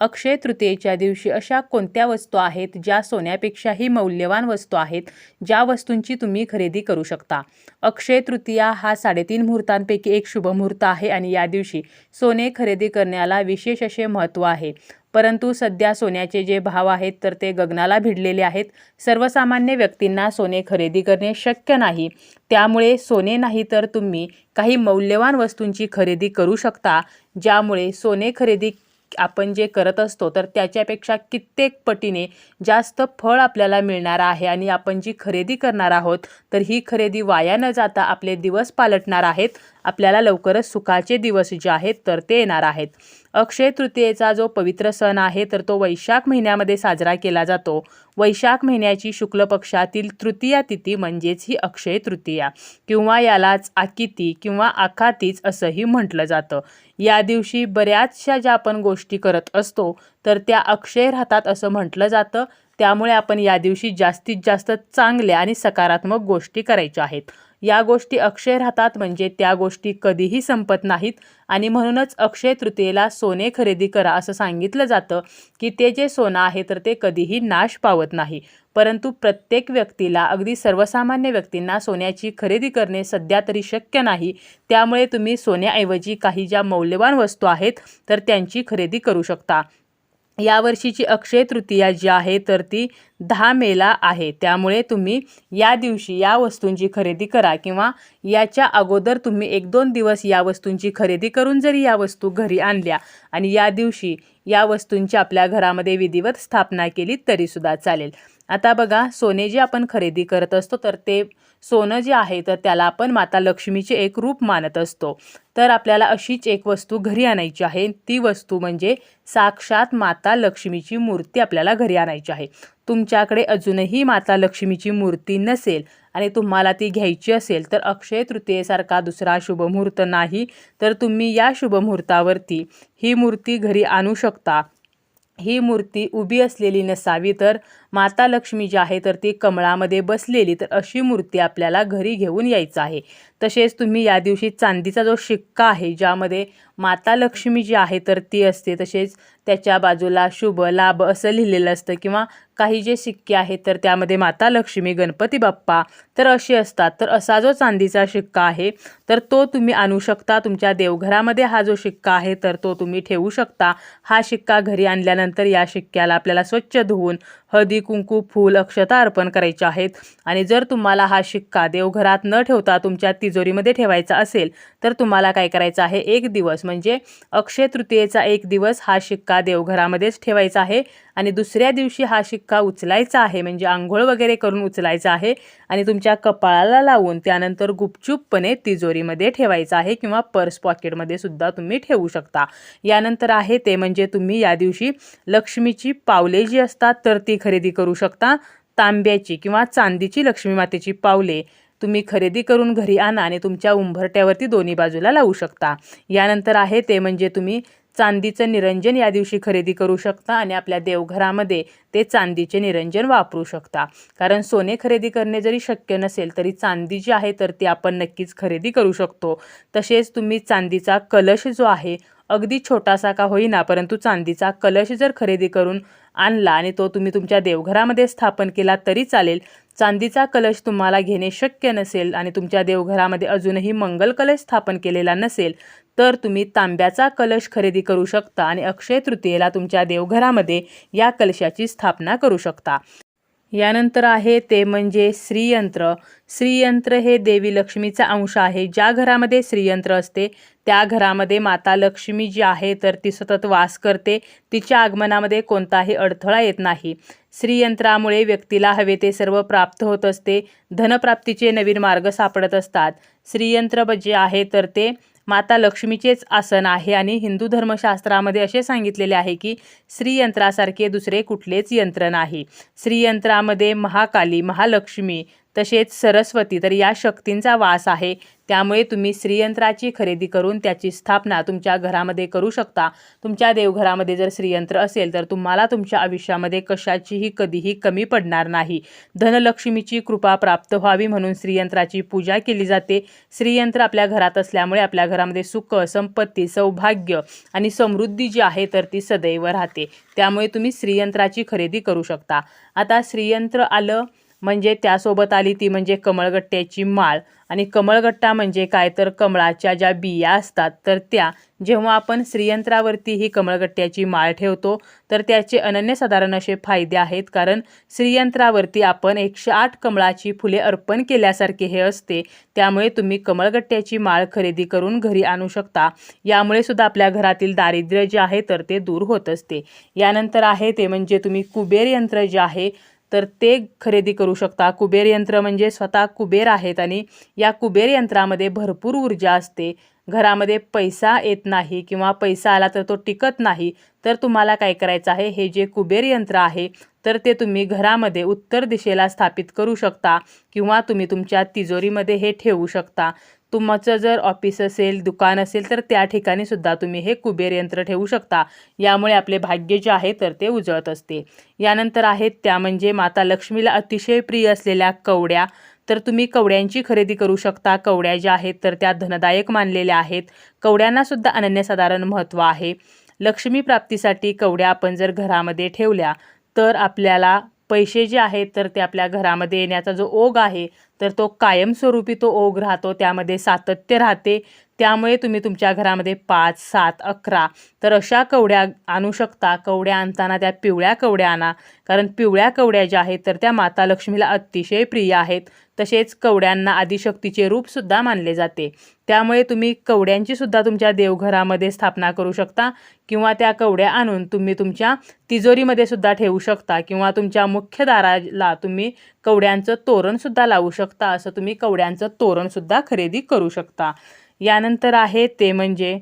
अक्षय तृतीयेच्या दिवशी अशा कोणत्या वस्तू आहेत ज्या सोन्यापेक्षाही मौल्यवान वस्तू आहेत ज्या वस्तूंची तुम्ही खरेदी करू शकता? अक्षय तृतीया हा साडेतीन मुहूर्तांपैकी एक शुभ मुहूर्त आहे आणि या दिवशी सोने खरेदी करण्याला विशेष असे महत्त्व आहे. परंतु सध्या सोन्याचे जे भाव आहेत तर ते गगनाला भिडलेले आहेत. सर्वसामान्य व्यक्तींना सोने खरेदी करणे शक्य नाही. त्यामुळे सोने नाही तर तुम्ही काही मौल्यवान वस्तूंची खरेदी करू शकता ज्यामुळे सोने खरेदी आपण जे करत असतो तर त्याच्यापेक्षा कित्येक पटीने जास्त फळ आपल्याला मिळणार आहे आणि आपण जी खरेदी करणार आहोत तर ही खरेदी वाया न जाता आपले दिवस पालटणार आहेत. आपल्याला लवकरच सुखाचे दिवस जे आहेत तर ते येणार आहेत. अक्षय तृतीयेचा जो पवित्र सण आहे तर तो वैशाख महिन्यामध्ये साजरा केला जातो. वैशाख महिन्याची शुक्ल पक्षातील तृतीया तिथी म्हणजेच ही अक्षय तृतीया किंवा यालाच आकिती किंवा आखातीच असंही म्हटलं जातं. या दिवशी बऱ्याचशा ज्या आपण गोष्टी करत असतो तर त्या अक्षय राहतात असं म्हटलं जातं. त्यामुळे आपण या दिवशी जास्तीत जास्त चांगल्या आणि सकारात्मक गोष्टी करायच्या आहेत. या गोष्टी अक्षय राहतात म्हणजे त्या गोष्टी कधीही संपत नाहीत. आणि म्हणूनच अक्षय तृतीयेला सोने खरेदी करा असं सांगितलं जातं की ते जे सोनं आहे तर ते कधीही नाश पावत नाही. परंतु प्रत्येक व्यक्तीला अगदी सर्वसामान्य व्यक्तींना सोन्याची खरेदी करणे सध्या तरी शक्य नाही. त्यामुळे तुम्ही सोन्याऐवजी काही ज्या मौल्यवान वस्तू आहेत तर त्यांची खरेदी करू शकता. यावर्षीची अक्षय तृतीया जी आहे तर ती दहा मेला आहे. त्यामुळे तुम्ही या दिवशी या वस्तूंची खरेदी करा किंवा याच्या अगोदर तुम्ही एक दोन दिवस या वस्तूंची खरेदी करून जरी या वस्तू घरी आणल्या आणि या दिवशी या वस्तूंची आपल्या घरामध्ये विधिवत स्थापना केली तरीसुद्धा चालेल. आता बघा सोने जे आपण खरेदी करत असतो तर ते सोनं जे आहे तर त्याला आपण माता लक्ष्मीचे एक रूप मानत असतो. तर आपल्याला अशीच एक वस्तू घरी आणायची आहे. ती वस्तू म्हणजे साक्षात माता लक्ष्मीची मूर्ती आपल्याला घरी आणायची आहे. तुमच्याकडे अजूनही माता लक्ष्मीची मूर्ती नसेल आणि तुम्हाला ती घ्यायची असेल तर अक्षय तृतीयेसारखा दुसरा शुभमुहूर्त नाही. तर तुम्ही या शुभमुहूर्तावरती ही मूर्ती घरी आणू शकता. ही मूर्ती उभी असलेली नसावी तर माता लक्ष्मी जी आहे तर ती कमळामध्ये बसलेली तर अशी मूर्ती आपल्याला घरी घेऊन यायचं आहे. तसेच तुम्ही या दिवशी चांदीचा जो शिक्का आहे ज्यामध्ये माता लक्ष्मी जी आहे तर ती असते. तसेच त्याच्या बाजूला शुभ लाभ असं लिहिलेलं असतं. किंवा काही जे सिक्के आहेत तर त्यामध्ये माता लक्ष्मी गणपती बाप्पा तर असे असतात. तर असा जो चांदीचा शिक्का आहे तर तो तुम्ही आणू शकता. तुमच्या देवघरामध्ये हा जो शिक्का आहे तर तो तुम्ही ठेवू शकता. हा शिक्का घरी आणल्यानंतर या शिक्क्याला आपल्याला स्वच्छ धुवून हळदी कुंकू फूल अक्षता अर्पण करायचे आहेत. आणि जर तुम्हाला हा शिक्का देवघरात न ठेवता तुमच्या तिजोरीमध्ये ठेवायचा असेल तर तुम्हाला काय करायचं आहे? एक दिवस म्हणजे अक्षय तृतीयेचा एक दिवस हा शिक्का देवघरामध्येच ठेवायचा आहे. आणि दुसऱ्या दिवशी हा शिक्का उचलायचा आहे म्हणजे आंघोळ वगैरे करून उचलायचा आहे आणि तुमच्या कपाळाला लावून त्यानंतर गुपचूपपणे तिजोरीमध्ये ठेवायचा आहे किंवा पर्स पॉकेटमध्ये सुद्धा तुम्ही ठेवू शकता. यानंतर आहे ते म्हणजे तुम्ही या दिवशी लक्ष्मीची पावले जी असतात तर ती खरेदी करू शकता. तांब्याची किंवा चांदीची लक्ष्मी मातेची पावले तुम्ही खरेदी करून घरी आणा आणि तुमच्या उंबरट्यावरती दोन्ही बाजूला लावू शकता. यानंतर आहे ते म्हणजे तुम्ही चांदीचं निरंजन या दिवशी खरेदी करू शकता आणि आपल्या देवघरामध्ये ते चांदीचे निरंजन वापरू शकता. कारण सोने खरेदी करणे जरी शक्य नसेल तरी चांदी जी आहे तर ती आपण नक्कीच खरेदी करू शकतो. तसेच तुम्ही चांदीचा कलश जो आहे अगदी छोटासा का होईना परंतु चांदीचा कलश जर खरेदी करून आणला आणि तो तुम्ही तुमच्या देवघरामध्ये स्थापन केला तरी चालेल. चांदीचा कलश तुम्हाला घेणे शक्य नसेल आणि तुमच्या देवघरामध्ये अजूनही मंगल कलश स्थापन केलेला नसेल तर तुम्ही तांब्याचा कलश खरेदी करू शकता आणि अक्षय तृतीयेला तुमच्या देवघरामध्ये या कलशाची स्थापना करू शकता. यानंतर आहे ते म्हणजे श्रीयंत्र. श्रीयंत्र हे देवी लक्ष्मीचा अंश आहे. ज्या घरामध्ये श्रीयंत्र असते त्या घरामध्ये माता लक्ष्मी जी आहे तर ती सतत वास करते. तिच्या आगमनामध्ये कोणताही अडथळा येत नाही. श्रीयंत्रामुळे व्यक्तीला हवे ते सर्व प्राप्त होत असते. धनप्राप्तीचे नवीन मार्ग सापडत असतात. श्रीयंत्र जे आहे तर ते माता लक्ष्मीचेच आसन आहे आणि हिंदू धर्मशास्त्रामध्ये असे सांगितलेले आहे की श्रीयंत्रासारखे दुसरे कुठलेच यंत्र नाही. श्रीयंत्रामध्ये महाकाली महालक्ष्मी तसेच सरस्वती तर या शक्तींचा वास आहे. त्यामुळे तुम्ही श्रीयंत्राची खरेदी करून त्याची स्थापना तुमच्या घरामध्ये करू शकता. तुमच्या देवघरामध्ये जर श्रीयंत्र असेल तर तुम्हाला तुमच्या आयुष्यामध्ये कशाचीही कधीही कमी पडणार नाही. धनलक्ष्मीची कृपा प्राप्त व्हावी म्हणून श्रीयंत्राची पूजा केली जाते. श्रीयंत्र आपल्या घरात असल्यामुळे आपल्या घरामध्ये सुख संपत्ती सौभाग्य आणि समृद्धी जी आहे तर ती सदैव राहते. त्यामुळे तुम्ही श्रीयंत्राची खरेदी करू शकता. आता श्रीयंत्र आलं म्हणजे त्यासोबत आली ती म्हणजे कमळगट्ट्याची माळ. आणि कमळगट्टा म्हणजे काय? तर कमळाच्या ज्या बिया असतात तर त्या. जेव्हा आपण श्रीयंत्रावरती ही कमळगट्ट्याची माळ ठेवतो तर त्याचे अनन्यसाधारण असे फायदे आहेत. कारण श्रीयंत्रावरती आपण एकशे आठ कमळाची फुले अर्पण केल्यासारखे हे असते. त्यामुळे तुम्ही कमळगट्ट्याची माळ खरेदी करून घरी आणू शकता. यामुळे सुद्धा आपल्या घरातील दारिद्र्य जे आहे तर ते दूर होत असते. यानंतर आहे ते म्हणजे तुम्ही कुबेर यंत्र जे आहे तर ते खरेदी करू शकता. कुबेर यंत्र म्हणजे स्वतः कुबेर आहेत आणि या कुबेर यंत्रामध्ये भरपूर ऊर्जा असते. घरामध्ये पैसा येत नाही किंवा पैसा आला तर तो टिकत नाही तर तुम्हाला काय करायचं आहे? हे जे कुबेर यंत्र आहे तर ते तुम्ही घरामध्ये उत्तर दिशेला स्थापित करू शकता किंवा तुम्ही तुमच्या तिजोरीमध्ये हे ठेवू शकता. तुमचं जर ऑफिस असेल दुकान असेल तर त्या ठिकाणी सुद्धा तुम्ही हे कुबेर यंत्र ठेवू शकता. यामुळे आपले भाग्य जे आहे तर ते उजळत असते. यानंतर आहेत त्या म्हणजे माता लक्ष्मीला अतिशय प्रिय असलेल्या कवड्या. तर तुम्ही कवड्यांची खरेदी करू शकता. कवड्या ज्या आहेत तर त्या धनदायक मानलेल्या आहेत. कवड्यांनासुद्धा अनन्यसाधारण महत्त्व आहे. लक्ष्मी प्राप्तीसाठी कवड्या आपण जर घरामध्ये ठेवल्या तर आपल्याला पैसे जे आहेत तर ते आपल्या घरामध्ये येण्याचा जो ओघ आहे तर तो कायमस्वरूपी तो ओघ राहतो. त्यामध्ये सातत्य राहते. त्यामुळे तुम्ही तुमच्या घरामध्ये पाच सात अकरा तर अशा कवड्या आणू शकता. कवड्या आणताना त्या पिवळ्या कवड्या आणा. कारण पिवळ्या कवड्या ज्या आहेत तर त्या माता लक्ष्मीला अतिशय प्रिय आहेत. तसेच कवड्यांना आदिशक्तीचे रूपसुद्धा मानले जाते. त्यामुळे तुम्ही कवड्यांची सुद्धा तुमच्या देवघरामध्ये स्थापना करू शकता किंवा त्या कवड्या आणून तुम्ही तुमच्या तिजोरीमध्ये सुद्धा ठेवू शकता किंवा तुमच्या मुख्य दाराला तुम्ही कवड्यांचं तोरणसुद्धा लावू शकता. असं तुम्ही कवड्यांचं तोरणसुद्धा खरेदी करू शकता. यानंतर आहे ते म्हणजे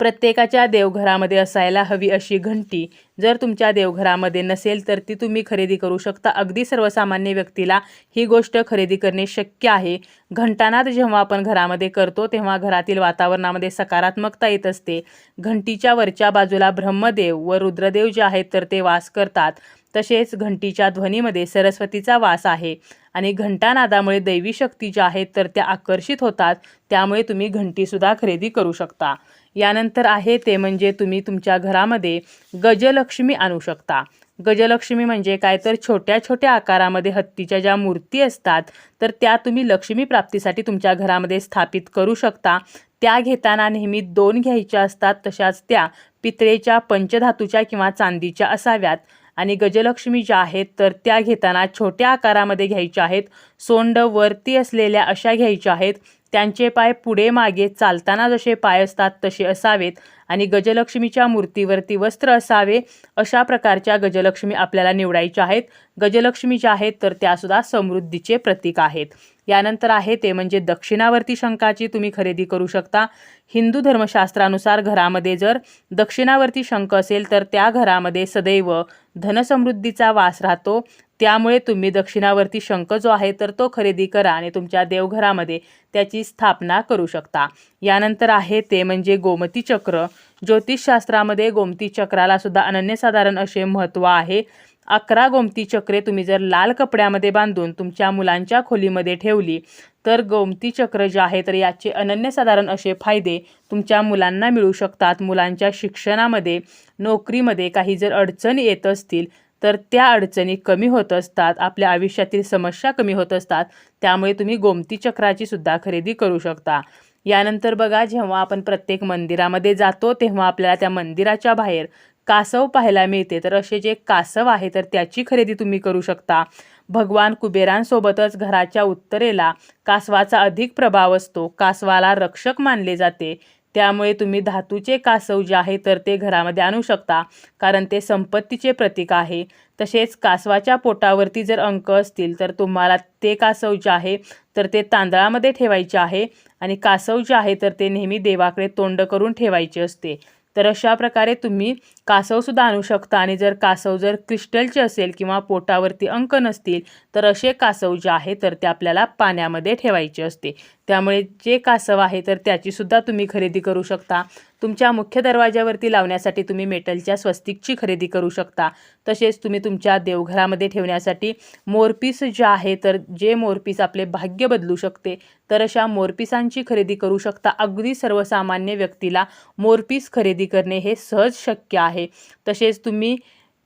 प्रत्येकाच्या देवघरामध्ये असायला हवी अशी घंटी. जर तुमच्या देवघरामध्ये नसेल तर ती तुम्ही खरेदी करू शकता. अगदी सर्वसामान्य व्यक्तीला ही गोष्ट खरेदी करणे शक्य आहे. घंटानाद जेव्हा आपण घरामध्ये करतो तेव्हा घरातील वातावरणामध्ये सकारात्मकता येत असते. घंटीच्या वरच्या बाजूला ब्रह्मदेव व रुद्रदेव जे आहेत तर ते वास करतात. तसेच घंटीच्या ध्वनीमध्ये सरस्वतीचा वास आहे. आणि घंटानादामुळे दैवी शक्ती ज्या आहेत तर त्या आकर्षित होतात. त्यामुळे तुम्ही घंटीसुद्धा खरेदी करू शकता. यानंतर आहे ते म्हणजे तुम्ही तुमच्या घरामध्ये गजलक्ष्मी आणू शकता. गजलक्ष्मी म्हणजे काय? तर छोट्या छोट्या आकारामध्ये हत्तीच्या ज्या मूर्ती असतात तर त्या तुम्ही लक्ष्मी प्राप्तीसाठी तुमच्या घरामध्ये स्थापित करू शकता. त्या घेताना नेहमी दोन घ्यायच्या असतात तशाच त्या पितळेच्या पंचधातूच्या किंवा चांदीच्या असाव्यात. आणि गजलक्ष्मी ज्या आहेत तर त्या घेताना छोट्या आकारामध्ये घ्यायच्या आहेत. सोंड वरती असलेल्या अशा घ्यायच्या आहेत. त्यांचे पाय पुढे मागे चालताना जसे पाय असतात तसे असावेत. आणि गजलक्ष्मीच्या मूर्तीवरती वस्त्र असावे अशा प्रकारच्या गजलक्ष्मी आपल्याला निवडायच्या आहेत. गजलक्ष्मी ज्या आहेत तर त्यासुद्धा समृद्धीचे प्रतीक आहेत. यानंतर आहे ते म्हणजे दक्षिणावर्ती शंखाची तुम्ही खरेदी करू शकता. हिंदू धर्मशास्त्रानुसार घरामध्ये जर दक्षिणावर्ती शंख असेल तर त्या घरामध्ये सदैव धनसमृद्धीचा वास राहतो. त्यामुळे तुम्ही दक्षिणावर्ती शंख जो आहे तर तो खरेदी करा आणि तुमच्या देवघरामध्ये त्याची स्थापना करू शकता. यानंतर आहे ते म्हणजे गोमती चक्र. ज्योतिषशास्त्रामध्ये गोमती चक्राला सुद्धा अनन्यसाधारण असे महत्त्व आहे. अकरा गोमती चक्रे तुम्ही जर लाल कपड्यामध्ये बांधून तुमच्या मुलांच्या खोलीमध्ये ठेवली तर गोमती चक्र जे आहे तर याचे अनन्यसाधारण असे फायदे तुमच्या मुलांना मिळू शकतात. मुलांच्या शिक्षणामध्ये नोकरीमध्ये काही जर अडचणी येत असतील तर त्या अडचणी कमी होत असतात आपल्या आयुष्यातील समस्या कमी होत असतात त्यामुळे तुम्ही गोमती चक्राची सुद्धा खरेदी करू शकता. यानंतर बघा जेव्हा आपण प्रत्येक मंदिरामध्ये जातो तेव्हा आपल्याला त्या मंदिराच्या बाहेर कासव पाहायला मिळते. तर असे जे कासव आहे तर त्याची खरेदी तुम्ही करू शकता. भगवान कुबेरांसोबतच घराच्या उत्तरेला कासवाचा अधिक प्रभाव असतो. कासवाला रक्षक मानले जाते. त्यामुळे तुम्ही धातूचे कासव जे आहे तर ते घरामध्ये आणू शकता कारण ते संपत्तीचे प्रतीक आहे. तसेच कासवाच्या पोटावरती जर अंक असतील तर तुम्हाला ते कासव जे आहे तर ते तांदळामध्ये ठेवायचे आहे आणि कासव जे आहे तर ते नेहमी देवाकडे तोंड करून ठेवायचे असते. तर अशा प्रकारे तुम्ही कासवसुद्धा आणू शकता. आणि जर कासव जर क्रिस्टलचे असेल किंवा पोटावरती अंक नसतील तर असे कासव जे आहे तर ते आपल्याला पाण्यामध्ये ठेवायचे असते. त्यामुळे जे कासव आहे तर त्याचीसुद्धा तुम्ही खरेदी करू शकता. तुमच्या मुख्य दरवाज्यावरती लावण्यासाठी तुम्ही मेटलच्या स्वस्तिकची खरेदी करू शकता. तसेच तुम्ही तुमच्या देवघरामध्ये ठेवण्यासाठी मोरपीस जे आहे तर जे मोरपीस आपले भाग्य बदलू शकते. तर अशा मोरपिसांची खरेदी करू शकता. अगदी सर्वसामान्य व्यक्तीला मोरपीस खरेदी करणे हे सहज शक्य आहे. तसेच तुम्ही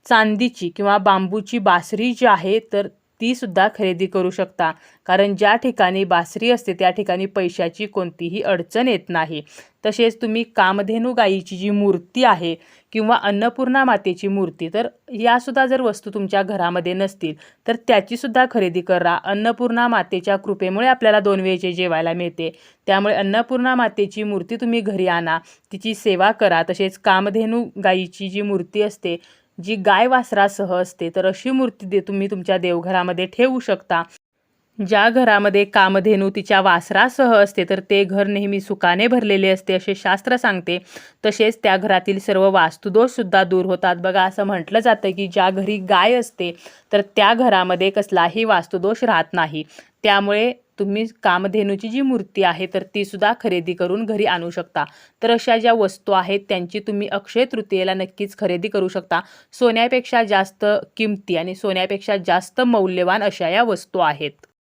चांदीची किंवा बांबूची बासरी जी आहे तर तीसुद्धा खरेदी करू शकता. कारण ज्या ठिकाणी बासरी असते त्या ठिकाणी पैशाची कोणतीही अडचण येत नाही. तसेच तुम्ही कामधेनू गायीची जी मूर्ती आहे किंवा अन्नपूर्णा मातेची मूर्ती तर यासुद्धा जर वस्तू तुमच्या घरामध्ये नसतील तर त्याचीसुद्धा खरेदी करा. अन्नपूर्णा मातेच्या कृपेमुळे आपल्याला दोन वेळचे जेवायला मिळते. त्यामुळे अन्नपूर्णा मातेची मूर्ती तुम्ही घरी आणा तिची सेवा करा. तसेच कामधेनू गायीची जी मूर्ती असते जी गाय वासरासह असते तर अशी मूर्ती दे तुम्ही तुमच्या देवघरामध्ये ठेवू शकता. ज्या घरामध्ये कामधेनू तिच्या वासरासह असते तर ते घर नेहमी सुखाने भरलेले असते असे शास्त्र सांगते. तसेच त्या घरातील सर्व वास्तुदोषसुद्धा दूर होतात. बघा असं म्हटलं जातं की ज्या घरी गाय असते तर त्या घरामध्ये कसलाही वास्तुदोष राहत नाही. त्यामुळे तुम्ही कामधेनूची जी मूर्ती आहे तर तीसुद्धा खरेदी करून घरी आणू शकता. तर अशा ज्या वस्तू आहेत त्यांची तुम्ही अक्षय तृतीयेला नक्कीच खरेदी करू शकता. सोन्यापेक्षा जास्त किमती आणि सोन्यापेक्षा जास्त मौल्यवान अशा या वस्तू आहेत.